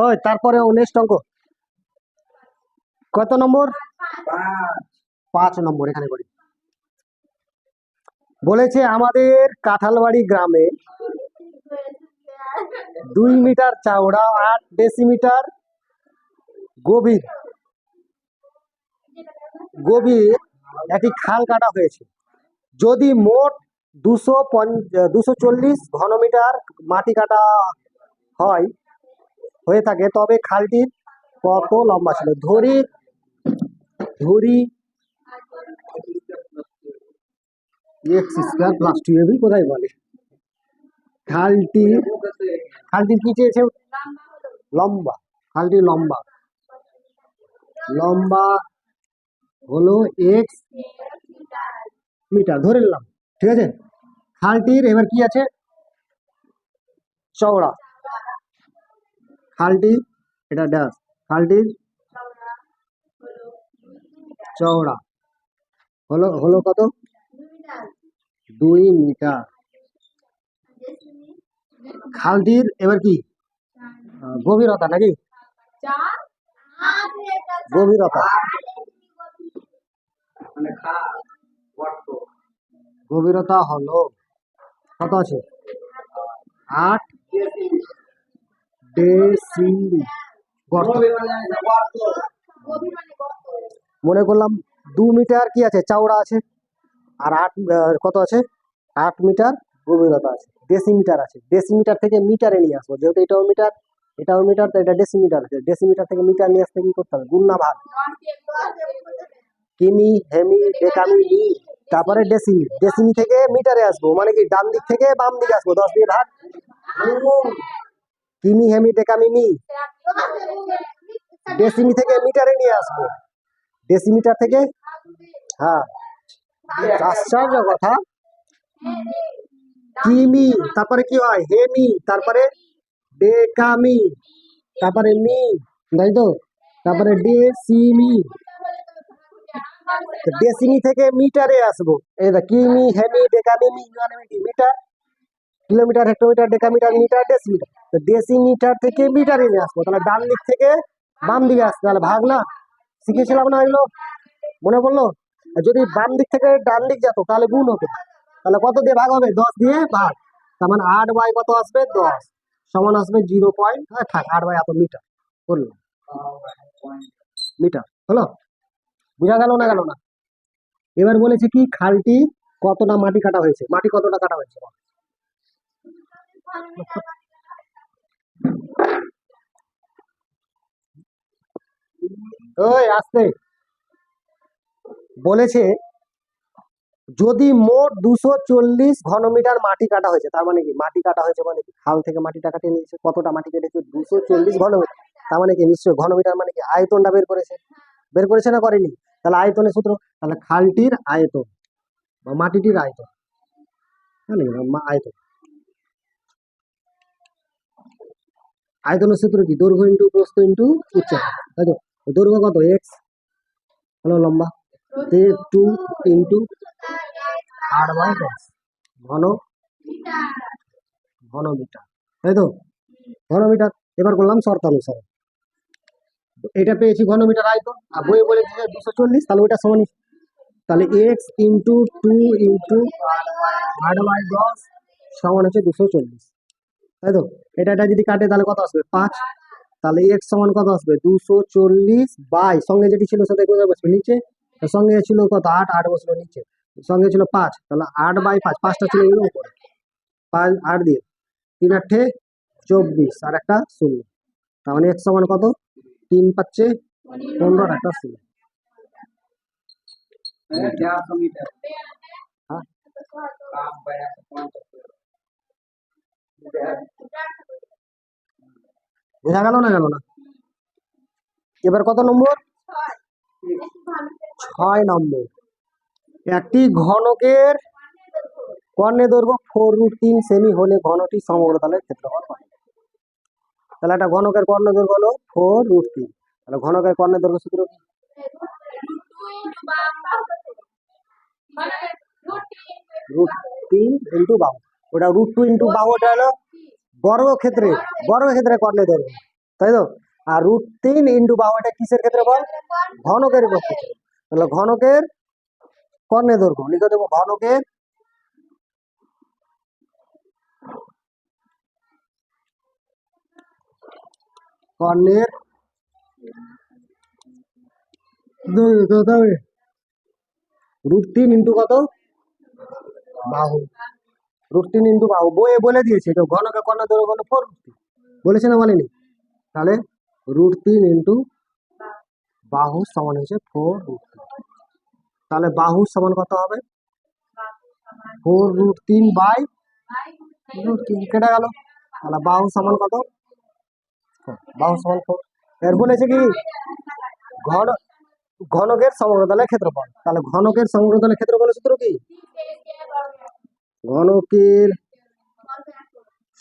ওই, তারপরে নেক্সট অঙ্ক। কত নম্বর? পাঁচ নম্বর, এখানে করি। বলেছে আমাদের কাঁঠালবাড়ি গ্রামে দুই মিটার চওড়া, আট ডেসিমিটার গভীর। গভীর একটি খাল কাটা হয়েছে। যদি মোট দুশো দুশো চল্লিশ ঘনমিটার মাটি কাটা হয় হয়ে থাকে। তবে খালটির কত লম্বা ছিল? ধরি ধরি এক্স স্কোয়ার প্লাস টু কোথায় বলে? খালটির খালটির কি চেয়েছে? লম্বা খালটির লম্বা। লম্বা হলো এক্স মিটার ধরে নিলাম। ঠিক আছে? খালটির এবার কি আছে? চওড়া। খালটি এটা ড্যাশ খালটির চওড়া। হলো হলো কত? দুই মিটার। খালটির এবার কি? গভীরতা নাকি? গভীরতা। গভীরতা হলো কত আছে? আট। মনে করলাম দু মিটার কি আছে? চওড়া আছে। আর আট কত আছে? আট মিটার গভীরতা আছে। ডেসিমিটার আছে। ডেসিমিটার থেকে মিটারে নিয়ে আসব। যেহেতু এটাও মিটার এটাও মিটার, তো এটা ডেসিমিটার আছে। ডেসিমিটার থেকে মিটার নিয়ে আসতে কি করতে হবে? গুণ না ভাগ কিমি, হেমি ডেকামি তারপরে ডেসিমি। ডেসিমি থেকে মিটারে আসব। মানে কি, ডান দিক থেকে বাম দিকে আসব। দশ দিয়ে ভাগ। কিমি হেমি ডেকামি মি ডেসিমি থেকে মিটারে নিয়ে আসব। ডেসিমিটার থেকে? হ্যাঁ। আশ্চর্য কথা। কিমি তারপরে কি হয়? হেমি, তারপরে ডেকামি, তারপরে মি, তাই তো? তারপরে ডেসিমি। ডেসিমি থেকে মিটারে আসব। এটা কিমি হেমি, ডেকামি me metre. Kilometre hectometre decametre, metre, decimetre. তো ডেসিমিটার থেকে মিটারে নিয়ে আসব। তাহলে ডান দিক থেকে বাম দিকে আসতে। তাহলে ভাগ না। শিখেছিলাম না এগুলো? মনে পড়ল? যদি বাম দিক থেকে ডান দিক যেত, তাহলে গুণ হতো। তাহলে কত দিয়ে ভাগ হবে? দশ দিয়ে ভাগ। তার মানে আট বাই কত আসবে? দশ। সমান আসবে জিরো পয়েন্ট হ্যাঁ থাক, আট বাই এত মিটার। করল মিটার। হলো? বোঝা গেল না গেল না? এবার বলেছে কি, খালটি কতটা মাটি কাটা হয়েছে? মাটি কতটা কাটা হয়েছে। আসতে। বলেছে, যদি মোট দুশো চল্লিশ ঘনমিটার মাটি কাটা হয়েছে, তার মানে কি? মাটি কাটা হয়েছে মানে কি? খাল থেকে মাটিটা কাটিয়ে নিয়েছে। কতটা মাটি কেটেছে? দুশো চল্লিশ ঘনমিটার। তার মানে কি? নিশ্চয়ই ঘনমিটার মানে কি? আয়তনটা বের করেছে। বের করেছে না করেনি? তাহলে আয়তনের সূত্র? তাহলে খালটির আয়তন বা মাটিটির আয়তন। আয়তন। আয়তনের সূত্র কি? দৈর্ঘ্য ইন্টু প্রস্থ ইন্টু উচ্চতা তাই তো? দৈর্ঘ্য কত? এক্স হলো লম্বা। টু ইন্টু আর বাই দশ ঘন। ঘনমিটার। তাই তো? ঘনমিটার। এবার করলাম শর্তানুসারে। এটা পেয়েছি ঘনমিটার আয়তন। আর বই বলেছি দুশো চল্লিশ, তাহলে ওইটা সমান তাহলে এক্স ইন্টু টু ইন্টু আট বাই দশ সমান হচ্ছে দুশো চল্লিশ। তাই তো? এটা এটা যদি কাটে তাহলে কত আসবে? পাঁচ। তাহলে এক্স সমান কত আসবে? দুশো চল্লিশ বাই। সঙ্গে যেটি ছিল সেটা কোথায় বসবে? নিচে। সঙ্গে ছিল কত? আট। আট বসল নিচে। সঙ্গে ছিল পাঁচ। তাহলে আট বাই পাঁচ। পাঁচটা ছিল এগুলো উপরে। পাঁচ আট দিয়ে। তিন আটে চব্বিশ। আর একটা শূন্য। তার মানে এক্স সমান কত? তিন পাচ্ছে পনেরো আর একটা শূন্য। হ্যাঁ। বোঝা গেল না গেল না? এবার কত নম্বর? ছয় নম্বর। একটি ঘনকের কর্ণে দৈর্ঘ্য ফোর রুট তিন সেমি হলে ঘনটি সমগ্রতলের ক্ষেত্রফল কত? তাহলে একটা ঘনকের কর্ণ দৈর্ঘ্য হলো ফোর রুট তিন। তাহলে ঘনকের কর্ণের দৈর্ঘ্য সূত্র কি? রুট তিন ইন্টু বাহু ওটা রুট টু ইন্টু বাহু ওটা হলো বর্গক্ষেত্রে বর্গক্ষেত্রে কর্ণের দৈর্ঘ্য তাই তো? আর রুট তিন ইন্টু বাহু কিসের ক্ষেত্রে বল? ঘনকের ক্ষেত্রে তাহলে ঘনকের কর্ণে ধরবো লিখে দেবো ঘনকের কর্ণের রুট তিন ইন্টু কত? বাহু। রুট তিন ইন্টু বাহু বইয়ে বলে দিয়েছে তো ঘনকে কর্ণ, দৈর্ঘ্য ঘন ফোর বলেছে না বলেনি? তাহলে রুট তিন ইন্টু বাহু সমান হচ্ছে ফোর রুট। তাহলে বাহু সমান কত হবে? ফোর রুট তিন বাই রুট তিন, কেটে গেল। তাহলে বাহু সমান কত? বাহু সমান ফোর। এর বলেছে কি? ঘন, ঘনকের সমগ্রতলের ক্ষেত্রফল। তাহলে ঘনকের সমগ্রতলের ক্ষেত্রফলের সূত্র কি? ঘনকের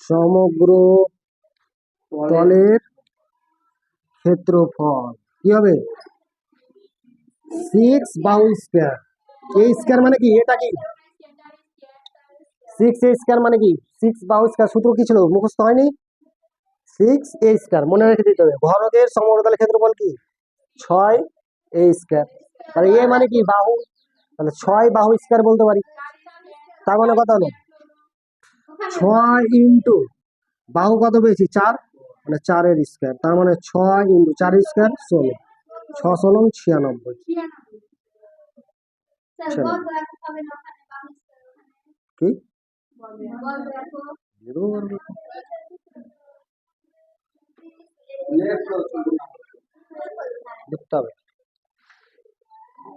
সমগ্র তলের ক্ষেত্রফল। কি হবে? সিক্স বাহু স্কোয়ার এই স্কোয়ার মানে কি? এটা কি? সিক্স এ স্কোয়ার মানে কি? সিক্স বাহু স্কোয়ার সূত্র কি ছিল? মুখস্থ হয়নি? সিক্স এ স্কোয়ার মনে রেখে দিতে হবে। ঘনকের সমগ্রতলের ক্ষেত্রফল কি? ছয় এ স্কোয়ার তাহলে এ মানে কি? বাহু। তাহলে ছয় বাহু স্কোয়ার বলতে পারি। তার মানে কত হলো ছয় ইন্টু বাহু কত পেয়েছি? চার। মানে চারের স্কোয়ার। তার মানে ছয় ইন্টু চার স্কোয়ার ষোলো। ছ ষোলো ছিয়ানব্বই। কি? লিখতে হবে।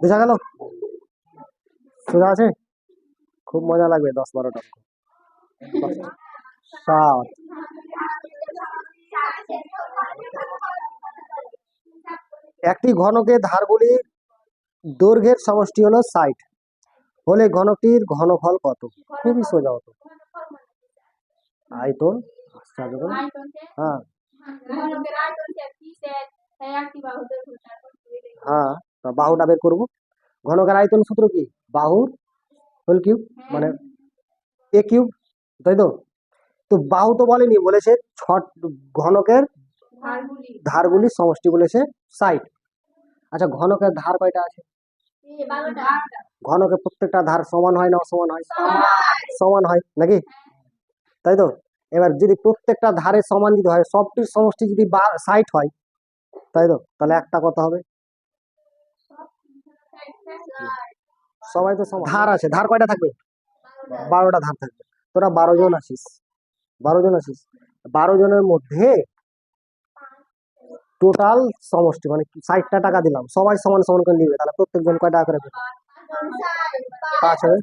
বোঝা গেল? সোজা আছে? খুব মজা লাগবে দশ বারোটা। সাত। একটি ঘনকের ধারগুলির দৈর্ঘ্যের সমষ্টি হলো ষাট। হলে ঘনকটির ঘনফল কত? খুবই সোজা হতো। আয়তন হ্যাঁ। হ্যাঁ বাহুটা বের করব। ঘনকের আয়তন সূত্র কি? বাহুর হোল কিউব মানে এ কিউব তাই তো? তো বাহু তো বলেনি বলেছে ছট ঘনকের ধারগুলি। সমষ্টি বলেছে সাইট আচ্ছা ঘনকের ধার কয়টা আছে? ঘনকের প্রত্যেকটা ধার সমান হয় না অসমান হয়? সমান। হয় নাকি? তাই তো? এবার যদি প্রত্যেকটা ধারে সমান যদি হয় সবটির সমষ্টি যদি ষাট হয় তাই তো? তাহলে একটা কত হবে? সবাই তো সমান। ধার আছে ধার কয়টা থাকবে? বারোটা ধার থাকবে। তোরা বারো জন আছিস। বারো জন আছিস। বারো জনের মধ্যে টোটাল সমষ্টি মানে ষাটটা টাকা দিলাম। সবাই সমান সমান করে নিবে তাহলে প্রত্যেক জন কয় টাকা করে পাঁচ হবে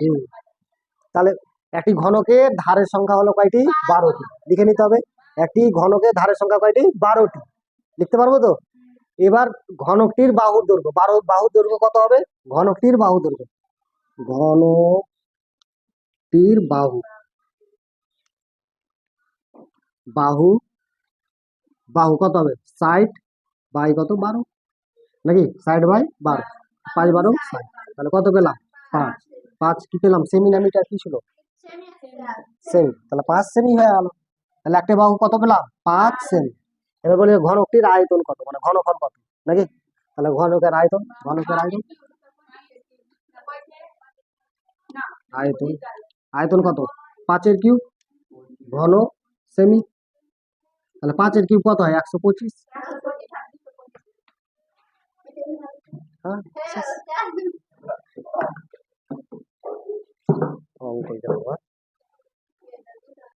হুম। তাহলে একটি ঘনকে ধারের সংখ্যা হলো কয়টি? বারোটি। লিখে নিতে হবে। একটি ঘনকে ধারের সংখ্যা কয়টি? বারোটি। লিখতে পারব তো? এবার ঘনকটির বাহুর দৈর্ঘ্য, বারো বাহুর দৈর্ঘ্য কত হবে? ঘনকটির বাহু দৈর্ঘ্য। ঘনকটির বাহু। বাহু বাহু কত হবে? ষাট বাই কত? বারো। নাকি? ষাট বাই বারো। পাঁচ বারো, ষাট। তাহলে কত পেলাম? পাঁচ। পাঁচ কি পেলাম? সেমি না মিটার কি ছিল? সেমি। তাহলে পাঁচ সেমি হয়ে গেল। তাহলে একটা বাহু কত পেলাম? পাঁচ সেমি। এবার বলি ঘনকটির আয়তন কত? মানে ঘনফল কত? নাকি? তাহলে ঘনকের আয়তন ঘনকের আয়তন? আয়তন আয়তন কত? পাঁচের কিউব ঘন সেমি। তাহলে পাঁচের কিউব কত হয়? একশো পঁচিশ। হ্যাঁ। অঙ্ক যাব, হ্যাঁ?